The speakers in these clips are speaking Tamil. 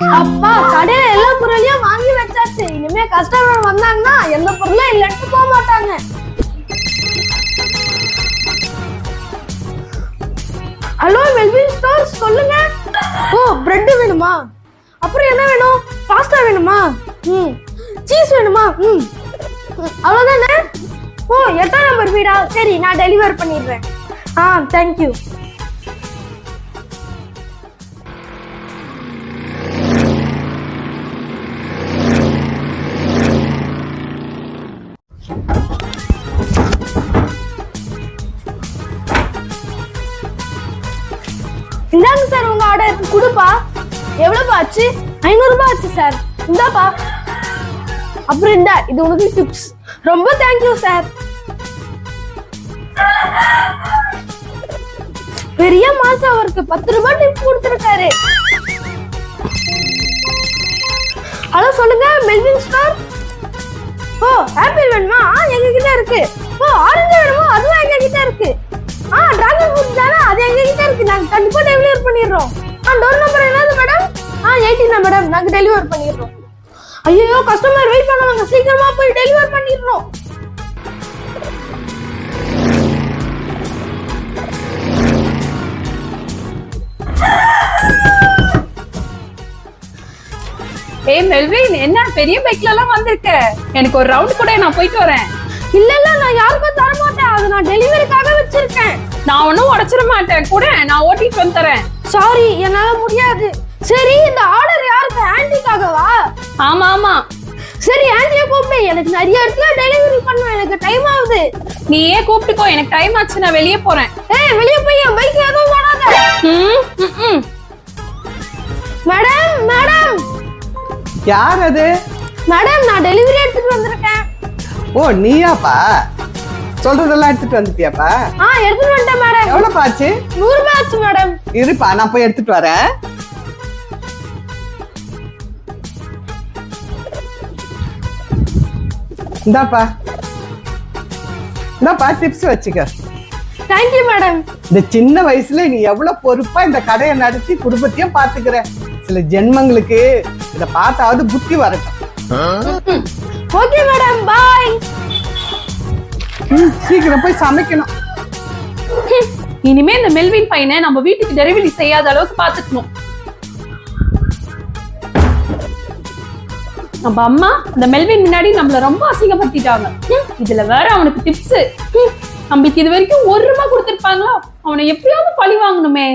அப்பா கடையில எல்லா பொருளையும் வாங்கி வச்சாச்சு. இனிமே கஸ்டமர் வந்தாங்கன்னா எந்த பொருளும் இல்லைன்னு போக மாட்டாங்க. ஹலோ வெல்வின் ஸ்டோர் சொல்லுங்க. ஓ பிரெட் வேணுமா? அப்புறம் என்ன வேணும்? பாஸ்தா வேணுமா? ம். சீஸ் வேணுமா? ம். அவ்வளோதானே ஓ எட்டாம் நம்பர் வீடா? சரி நான் டெலிவர் பண்ணிடுறேன். ஆ தேங்க்யூ இந்தாங்க சார் உங்க ஆர்டர் கொடுப்பா. எவ்வளோப்பா ஆச்சு? ஐநூறுபா ஆச்சு சார். இந்தாப்பா. அப்புறம் இந்தா இது உனக்கு டிப்ஸ் ரொம்ப தேங்க்யூ சார். பெரிய மாசம் அவருக்கு. பத்து ரூபாய் டிப்ஸ் கொடுத்துருக்காரு. ஹலோ சொல்லுங்க மெல்வின் ஸ்டார் ஓ ஆப்பிள் வேணுமா? ஆ எங்க கிட்ட இருக்கு. ஓ ஆரஞ்சு வேணுமா? அதுவும் எங்க கிட்ட இருக்கு. ஆ டிராகன் ஃப்ரூட் தானே? டோர் நம்பர் என்னது மேடம்? ஆ எயிட்டீனா மேடம். நாங்க டெலிவர் பண்ணிடுறோம். ஐயோ கஸ்டமர் வெயிட் பண்ணுவாங்க சீக்கிரமா போய் டெலிவர் பண்ணிடுறோம். ஏய் மெல்வின் என்ன? பெரிய பைக்ல எல்லாம் வந்திருக்க. எனக்கு ஒரு ரவுண்ட் கூட நான் போயிட்டு வரேன். இல்ல இல்ல நான் யாருக்கும் தர மாட்டேன் அது நான் டெலிவரிக்காக வச்சிருக்கேன். நான் ஒன்னும் உடைச்சிட மாட்டேன். கூட நான் ஓட்டிட்டு வந்து தரேன். சாரி என்னால முடியாது. சரி இந்த ஆர்டர் யாருக்கு? ஆன்டிக்காகவா ஆமா ஆமா. சரி ஆன்டியை கூப்பிடு. எனக்கு நிறைய இடத்துல டெலிவரி பண்ணுவேன் எனக்கு டைம் ஆகுது. நீ ஏன் கூப்பிட்டுக்கோ. எனக்கு டைம் ஆச்சு. நான் வெளியே போறேன். ஏய் வெளிய போய் என் பைக் எதுவும் போடாத. மேடம் மேடம் யார் அது? மேடம் நான் டெலிவரி எடுத்துட்டு வந்திருக்கேன். ஓ நீயாப்பா? சொல்றதெல்லாம் எடுத்துட்டு வந்துட்டியாப்பா? ஆ எடுத்துட்டு வந்துட்டேன் மேடம் எவ்வளவு ஆச்சு? நூறு ரூபாய் ஆச்சு மேடம் இருப்பா நான் போய் எடுத்துட்டு வரேன். இந்தாப்பா. இந்தாப்பா டிப்ஸ் வச்சுக்க. தேங்க்யூ மேடம் இந்த சின்ன வயசுல நீ எவ்வளவு பொறுப்பா இந்த கடையை நடத்தி குடும்பத்தையும் பாத்துக்கிற. சில ஜென்மங்களுக்கு இத பார்த்தாவது புத்தி வரட்டும். ஓகே மேடம் பாய் சீக்கிரம் போய் சமைக்கணும். இனிமே இந்த மெல்வின் பையனை நம்ம வீட்டுக்கு டெலிவரி செய்யாத அளவுக்கு பாத்துக்கணும் நம்ம அம்மா இந்த மெல்வின் முன்னாடி நம்மள ரொம்ப அசிங்கப்படுத்திட்டாங்க. இதுல வேற அவனுக்கு டிப்ஸ் நம்மளுக்கு இது வரைக்கும் ஒரு ரூபா கொடுத்துருப்பாங்களா? அவனை எப்படியாவது பழி வாங்கணுமே.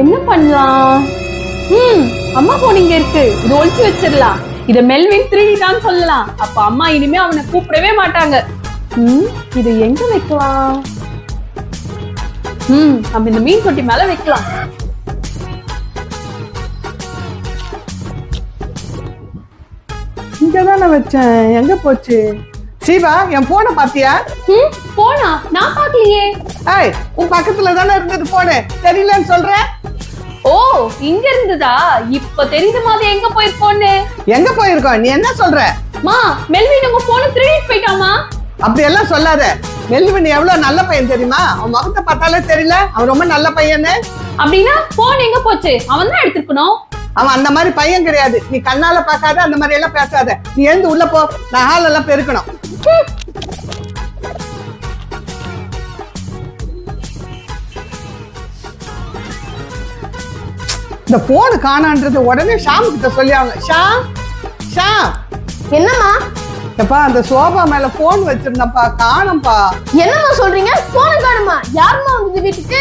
என்ன பண்ணலாம்? ம் அம்மா போன் இங்க இருக்கு. இது ஒழிச்சு வச்சிடலாம். இத மெல்வின் திருடிட்டான்னு சொல்லலாம். அப்ப அம்மா இனிமே அவனை கூப்பிடவே மாட்டாங்க. ம் இதை எங்க வைக்கலாம்? ம் நம்ம இந்த மீன் தொட்டி மேல வைக்கலாம். இங்கதானே வச்சேன். எங்க போச்சு? சீவா என் போனை பாத்தியா ம் போனா நான் பார்க்கலையே. ஏய் உன் பக்கத்துல தானே இருந்தது போனு தெரியலன்னு சொல்றேன் ஓ இங்க இருந்ததா? இப்ப தெரியுது மாதிரி எங்க போயிருப்போன்னு எங்க போயிருக்கோம்? நீ என்ன சொல்ற? மா மெல்வின் உங்க போனை திருடிட்டு போயிட்டாமா அப்படி எல்லாம் சொல்லாத. மெல்வின் எவ்வளவு நல்ல பையன் தெரியுமா? அவன் முகத்தை பார்த்தாலே தெரியல. அவன் ரொம்ப நல்ல பையன்னு அப்படின்னா போன் எங்க போச்சு? அவன் தான் எடுத்துக்கணும் அவன் அந்த மாதிரி பையன் கிடையாது. நீ கண்ணால பார்க்காத அந்த மாதிரி எல்லாம் பேசாத. நீ எழுந்து உள்ள போ. நான் ஹால் எல்லாம் பெருக்கணும். இந்த போன் காணான்றது உடனே ஷாம் கிட்ட சொல்லி அவங்க ஷாம் ஷாம் என்னம்மா? எப்பா அந்த சோபா மேல போன் வச்சிருந்தப்பா காணோம்ப்பா என்னம்மா சொல்றீங்க? போன காணுமா? யாரும்மா வந்தது வீட்டுக்கு?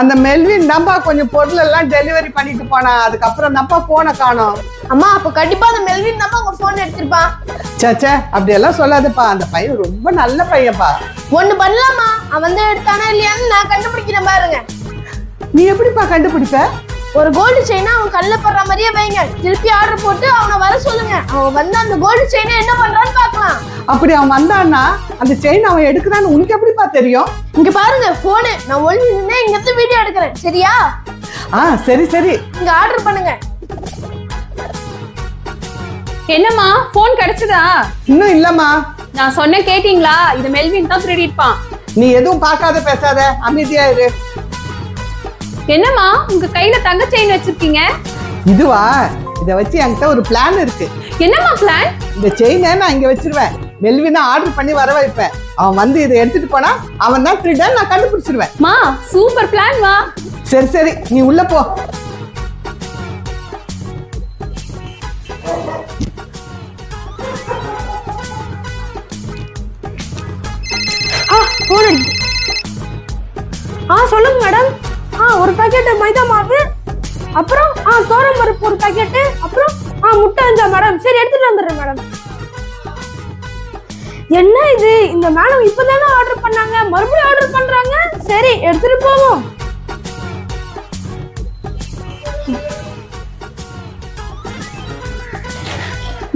அந்த மெல்வின் தான்ப்பா கொஞ்சம் பொருள் எல்லாம் டெலிவரி பண்ணிட்டு போனா. அதுக்கப்புறம் தான்ப்பா போனை காணோம். அம்மா அப்ப கண்டிப்பா அந்த மெல்வின் தான் உங்க போன் எடுத்திருப்பான் சேச்சே அப்படி எல்லாம் சொல்லாதப்பா. அந்த பையன் ரொம்ப நல்ல பையன்ப்பா. ஒண்ணு பண்ணலாமா? அவன் தான் எடுத்தானா இல்லையான்னு நான் கண்டுபிடிக்கிறேன் பாருங்க. நீ எப்படிப்பா கண்டுபிடிப்ப? ஒரு கோல்டு செயினை அவன் கல்ல படுற மாதிரியே வைங்க. திருப்பி ஆர்டர் போட்டு அவனை வர சொல்லுங்க. அவன் வந்து அந்த கோல்டு செயினை என்ன பண்றான்னு பார்க்கலாம். அப்படி அவன் வந்தான்னா அந்த செயின் அவன் எடுக்கிறான்னு உனக்கு எப்படிப்பா தெரியும்? இங்க பாருங்க போனு நான் ஒளிஞ்சு நின்று இங்க இருந்து வீடியோ எடுக்கிறேன். சரியா? ஆ சரி சரி. இங்க ஆர்டர் பண்ணுங்க. என்னம்மா போன் கிடைச்சதா? இன்னும் இல்லம்மா. நான் சொன்ன கேட்டீங்களா? இது மெல்வின் தான் திருடிருப்பான் நீ எதுவும் பார்க்காத பேசாத. அமைதியா இரு. என்னம்மா உங்க கையில தங்க செயின் வச்சிருக்கீங்க? இதுவா? இதை வச்சு என்கிட்ட ஒரு பிளான் இருக்கு. என்னம்மா பிளான் இந்த செயினை நான் இங்க வச்சிருவேன். மெல்வினா ஆர்டர் பண்ணி வர வைப்பேன். அவன் வந்து இதை எடுத்துட்டு போனா அவன் தான் திருடன் நான் கண்டுபிடிச்சிருவேன். மா சூப்பர் பிளான் மா. சரி சரி நீ உள்ள போ. ஆ அடிக்குது ஆ சொல்லுங்க மேடம் ஆ ஒரு பாக்கெட் மைதா மாவு அப்புறம் ஆ தோரம் பருப்பு ஒரு பாக்கெட்டு அப்புறம் ஆ முட்டை அஞ்சா மேடம். சரி எடுத்துட்டு வந்துடுறேன் மேடம். என்ன இது? இந்த மேடம் இப்பதானே ஆர்டர் பண்ணாங்க? மறுபடியும் ஆர்டர் பண்றாங்க? சரி எடுத்துட்டு போவோம்.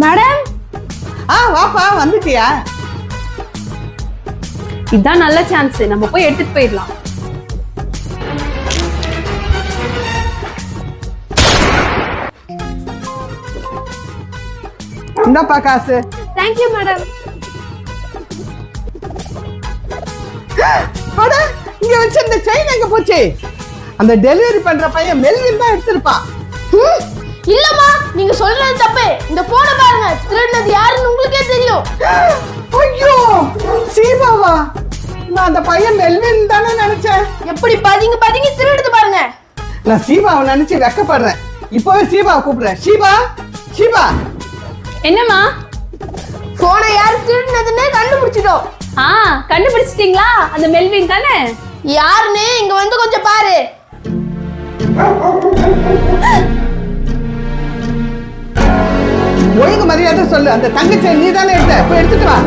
மேடம்? ஆ வாப்பா வந்துட்டியா? இதுதான் நல்ல சான்ஸ் நம்ம போய் எடுத்துட்டு போயிடலாம். இந்தாப்பா காசு? தேங்க்யூ மேடம் அட இங்க வச்ச இந்த செயின் எங்க போச்சு? அந்த டெலிவரி பண்ற பையன் மெல்வின் தான் எடுத்திருப்பான் ம், இல்லம்மா நீங்க சொல்றது தப்பு. இந்த போனை பாருங்க திருடினது யாருன்னு உங்களுக்கே தெரியும். ஐயோ சீபாவா நான் அந்த பையன் மெல்வின் தானே நினைச்சேன். எப்படி பதுங்கி பதுங்கி திருடுது பாருங்க. நான் சீபாவை நினைச்சு வெக்கப்படுறேன். இப்பவே சீபாவை கூப்பிடுறேன். ஷீபா ஷீபா என்னம்மா? போனை யார் திருடினதுன்னு கண்டுபிடிச்சிட்டோம். ஆ கண்டுபிடிச்சிட்டீங்களா? அந்த மெல்வின் தானே? யாருன்னு இங்க வந்து கொஞ்சம் பாரு. ஒழுங்கு மரியாதை சொல்லு. அந்த தங்கச்சியை நீ தானே எடுத்த? போய் எடுத்துட்டு வா.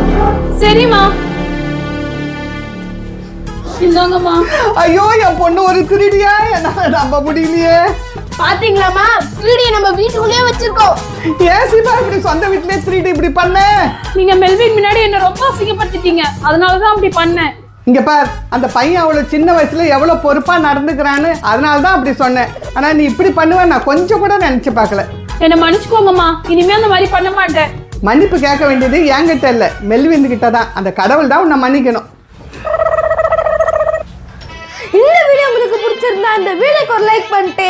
சரிம்மா. இந்தாங்கம்மா. ஐயோ என் பொண்ணு ஒரு திருடியா? என்னால நம்ப முடியலையே. பாத்தீங்களாமா திருடிய நம்ம வீட்டுக்குள்ளேயே வச்சிருக்கோம். ஏன் சீபா இப்படி சொந்த வீட்லயே திருடி இப்படி பண்ண? நீங்க மெல்வின் முன்னாடி என்ன ரொம்ப அசிங்கப்படுத்திட்டீங்க. அதனாலதான் அப்படி பண்ணேன். இங்க பார் அந்த பையன் அவ்வளவு சின்ன வயசுல எவ்வளவு பொறுப்பா நடந்துக்கிறான்னு அதனால தான் அப்படி சொன்னேன். ஆனா நீ இப்படி பண்ணுவ நான் கொஞ்சம் கூட நினைச்சு பார்க்கல. என்ன மன்னிச்சுக்கோங்கம்மா. இனிமே அந்த மாதிரி பண்ண மாட்டேன். மன்னிப்பு கேட்க வேண்டியது என்கிட்ட இல்ல. மெல்விந்து கிட்ட தான். அந்த கடவுள் தான் உன்னை மன்னிக்கணும். இந்த வீடியோ உங்களுக்கு பிடிச்சிருந்தா இந்த வீடியோக்கு ஒரு லைக் பண்ணிட்டு